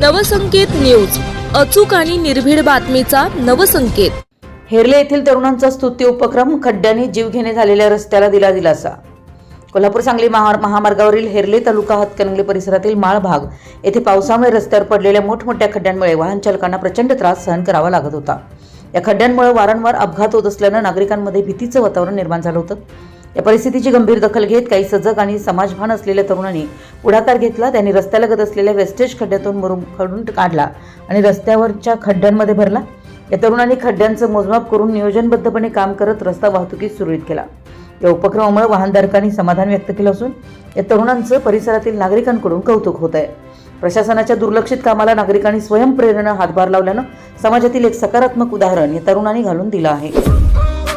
Navsanket news. अचूक आणि निर्भीड बातमीचा नवसंकेत. हेरले येथील तरुणांचा स्तुती उपक्रम खड्ड्याने जीवघेणे झालेल्या रस्त्याला दिला दिलासा. कोल्हापूर सांगली महा महामार्गावरील हेरले तालुका हातकणंगले परिसरातील माळ भाग येथे पावसामुळे रस्त्यावर पडलेल्या मोठमोठ्या खड्ड्यांमुळे वाहन चालकांना प्रचंड त्रास सहन करावा लागत होता. या खड्ड्यांमुळे वारंवार अपघात होत असल्यानं नागरिकांमध्ये भीतीचं वातावरण निर्माण झालं होतं. या परिस्थितीची गंभीर दखल घेत काही सजग आणि समाजभान असलेल्या तरुणांनी पुढाकार घेतला. त्यांनी रस्त्यालगत असलेल्या वेस्टेज खड्ड्यातून मुरुम खडून काढला आणि रस्त्यावरच्या खड्ड्यांमध्ये भरला. या तरुणांनी खड्ड्यांचं मोजमाप करून नियोजनबद्धपणे काम करत रस्ता वाहतुकीस सुरळीत केला. या उपक्रमामुळे वाहनधारकांनी समाधान व्यक्त केलं असून या तरुणांचं परिसरातील नागरिकांकडून कौतुक होत आहे. प्रशासनाच्या दुर्लक्षित कामाला नागरिकांनी स्वयंप्रेरणा हातभार लावल्यानं समाजातील एक सकारात्मक उदाहरण या तरुणांनी घालून दिलं आहे.